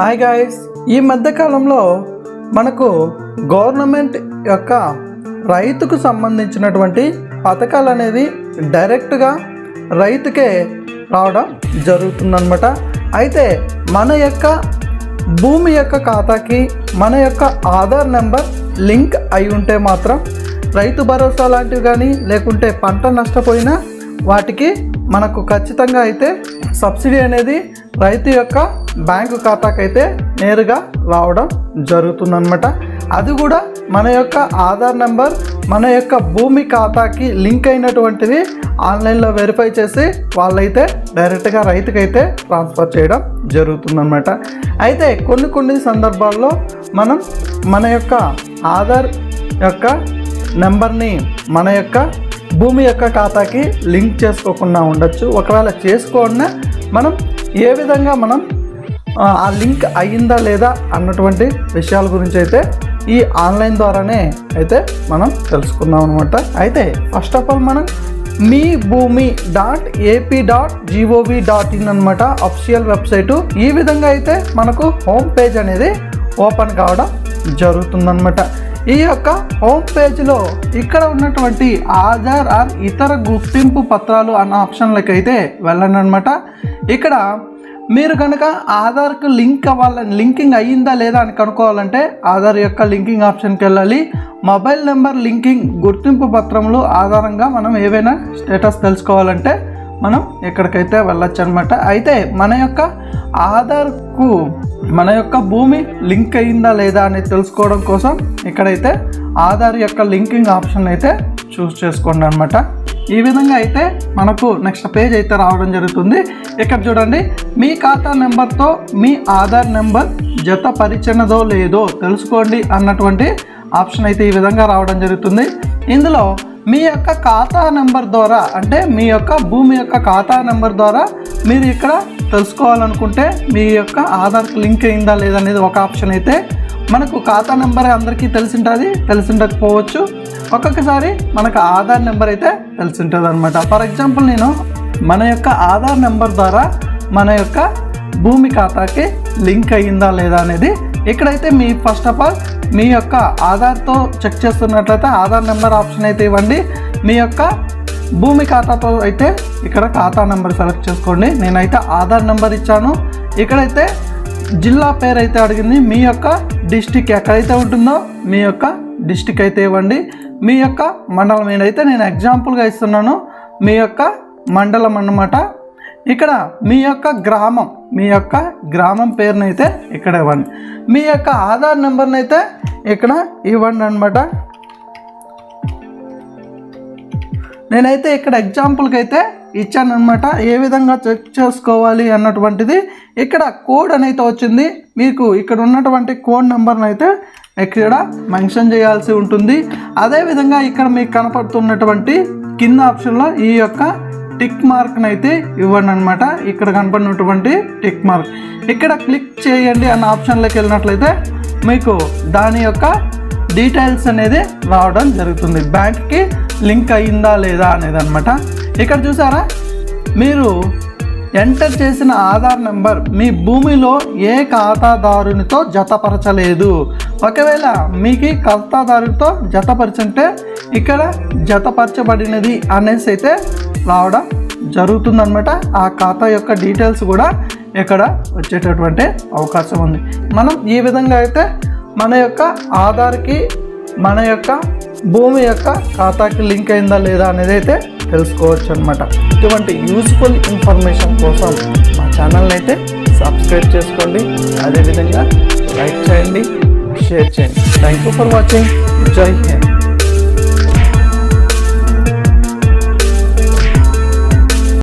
Hi guys ఈ మధ్యకాలంలో మనకు గవర్నమెంట్ యొక్క రైతుకు సంబంధించినటువంటి పథకాలు అనేది డైరెక్ట్గా రైతుకే రావడం జరుగుతుందన్నమాట. అయితే మన యొక్క భూమి యొక్క ఖాతాకి మన యొక్క ఆధార్ నెంబర్ లింక్ అయి ఉంటే మాత్రం రైతు భరోసా లాంటివి కానీ లేకుంటే పంట నష్టపోయినా వాటికి మనకు ఖచ్చితంగా అయితే సబ్సిడీ అనేది రైతు యొక్క బ్యాంకు ఖాతాకైతే అయితే నేరుగా రావడం జరుగుతుందన్నమాట. అది కూడా మన యొక్క ఆధార్ నెంబర్ మన యొక్క భూమి ఖాతాకి లింక్ అయినటువంటివి ఆన్లైన్లో వెరిఫై చేసి వాళ్ళైతే డైరెక్ట్గా రైతుకైతే ట్రాన్స్ఫర్ చేయడం జరుగుతుందన్నమాట. అయితే కొన్ని కొన్ని సందర్భాల్లో మనం మన యొక్క ఆధార్ యొక్క నెంబర్ని మన యొక్క భూమి యొక్క ఖాతాకి లింక్ చేసుకోకుండా ఉండొచ్చు. ఒకవేళ చేసుకోకుండా మనం ఏ విధంగా మనం ఆ, లింక్ అయ్యిందా లేదా అన్నటువంటి విషయాల గురించి అయితే ఈ ఆన్లైన్ ద్వారానే అయితే మనం తెలుసుకుందాం అనమాట అయితే ఫస్ట్ ఆఫ్ ఆల్ మనం Mee Bhoomi dot AP dot gov dot in అనమాట అఫిషియల్ వెబ్సైటు. ఈ విధంగా అయితే మనకు హోమ్ పేజ్ అనేది ఓపెన్ కావడం జరుగుతుందన్నమాట. ఈ యొక్క హోమ్ పేజ్లో ఇక్కడ ఉన్నటువంటి ఆధార్ ఆర్ ఇతర గుర్తింపు పత్రాలు అన్న ఆప్షన్లకి అయితే వెళ్ళండి అనమాట ఇక్కడ మీరు కనుక ఆధార్కు లింక్ అవ్వాలని లింకింగ్ అయ్యిందా లేదా అని కనుక్కోవాలంటే ఆధార్ యొక్క లింకింగ్ ఆప్షన్కి వెళ్ళాలి. మొబైల్ నెంబర్ లింకింగ్ గుర్తింపు పత్రములు ఆధారంగా మనం ఏవైనా స్టేటస్ తెలుసుకోవాలంటే మనం ఎక్కడికైతే వెళ్ళొచ్చు అనమాట అయితే మన యొక్క ఆధార్కు మన యొక్క భూమి లింక్ అయిందా లేదా అనేది తెలుసుకోవడం కోసం ఇక్కడైతే ఆధార్ యొక్క లింకింగ్ ఆప్షన్ అయితే చూస్ చేసుకోండి అనమాట ఈ విధంగా అయితే మనకు నెక్స్ట్ పేజ్ అయితే రావడం జరుగుతుంది. ఇక్కడ చూడండి మీ ఖాతా నెంబర్తో మీ ఆధార్ నెంబర్ జత పరిచినదో లేదో తెలుసుకోండి అన్నటువంటి ఆప్షన్ అయితే ఈ విధంగా రావడం జరుగుతుంది. ఇందులో మీ యొక్క ఖాతా నెంబర్ ద్వారా అంటే మీ యొక్క భూమి యొక్క ఖాతా నెంబర్ ద్వారా మీరు ఇక్కడ తెలుసుకోవాలనుకుంటే మీ యొక్క ఆధార్కి లింక్ అయిందా లేదా అనేది ఒక ఆప్షన్ అయితే మనకు ఖాతా నెంబర్ అందరికీ తెలిసి ఉంటుంది ఒక్కొక్కసారి మనకు ఆధార్ నెంబర్ అయితే తెలిసి ఉంటుంది అనమాట ఫర్ ఎగ్జాంపుల్ నేను మన యొక్క ఆధార్ నెంబర్ ద్వారా మన యొక్క భూమి ఖాతాకి లింక్ అయ్యిందా లేదా అనేది ఇక్కడైతే మీ ఫస్ట్ ఆఫ్ ఆల్ మీ యొక్క ఆధార్తో చెక్ చేస్తున్నట్లయితే ఆధార్ నెంబర్ ఆప్షన్ అయితే ఇవ్వండి. మీ యొక్క భూమి ఖాతాతో అయితే ఇక్కడ ఖాతా నెంబర్ సెలెక్ట్ చేసుకోండి. నేనైతే ఆధార్ నెంబర్ ఇచ్చాను. ఇక్కడైతే జిల్లా పేరు అయితే అడిగింది. మీ యొక్క డిస్టిక్ ఎక్కడైతే ఉంటుందో మీ యొక్క డిస్టిక్ అయితే ఇవ్వండి. మీ యొక్క మండలం నేనైతే నేను ఎగ్జాంపుల్గా ఇస్తున్నాను మీ యొక్క మండలం అన్నమాట ఇక్కడ మీ యొక్క గ్రామం మీ యొక్క గ్రామం పేరునైతే ఇక్కడ ఇవ్వండి. మీ యొక్క ఆధార్ నెంబర్ని అయితే ఇక్కడ ఇవ్వండి అనమాట నేనైతే ఇక్కడ ఎగ్జాంపుల్కి అయితే ఇచ్చాను అనమాట ఏ విధంగా చెక్ చేసుకోవాలి అన్నటువంటిది. ఇక్కడ కోడ్ అనేది వచ్చింది. మీకు ఇక్కడ ఉన్నటువంటి కోడ్ నెంబర్ని అయితే ఇక్కడ మెన్షన్ చేయాల్సి ఉంటుంది. అదేవిధంగా ఇక్కడ మీకు కనపడుతున్నటువంటి కింద ఆప్షన్లో ఈ యొక్క టిక్ మార్క్ని అయితే ఇవ్వండి అనమాట ఇక్కడ కనపడినటువంటి టిక్ మార్క్ ఇక్కడ క్లిక్ చేయండి అన్న ఆప్షన్లోకి వెళ్ళినట్లయితే మీకు దాని యొక్క డీటెయిల్స్ అనేది రావడం జరుగుతుంది. బ్యాంక్కి లింక్ అయిందా లేదా అనేది అనమాట ఇక్కడ చూసారా? మీరు ఎంటర్ చేసిన ఆధార్ నెంబర్ మీ భూమిలో ఏ ఖాతాదారునితో జతపరచలేదు. ఒకవేళ మీకు ఈ ఖాతాదారునితో జతపరచుంటే ఇక్కడ జతపరచబడినది అనేసి అయితే రావడం జరుగుతుందనమాట ఆ ఖాతా యొక్క డీటెయిల్స్ కూడా ఇక్కడ వచ్చేటటువంటి అవకాశం ఉంది. మనం ఈ విధంగా అయితే మన యొక్క ఆధార్కి మన యొక్క భూమి యొక్క ఖాతాకి లింక్ అయిందా లేదా అనేది అయితే తెలుసుకోవచ్చు అనమాట ఇటువంటి యూస్ఫుల్ ఇన్ఫర్మేషన్ కోసం మా ఛానల్ని అయితే సబ్స్క్రైబ్ చేసుకోండి. అదేవిధంగా లైక్ చేయండి షేర్ చేయండి. Thank you for watching. Jai Hind.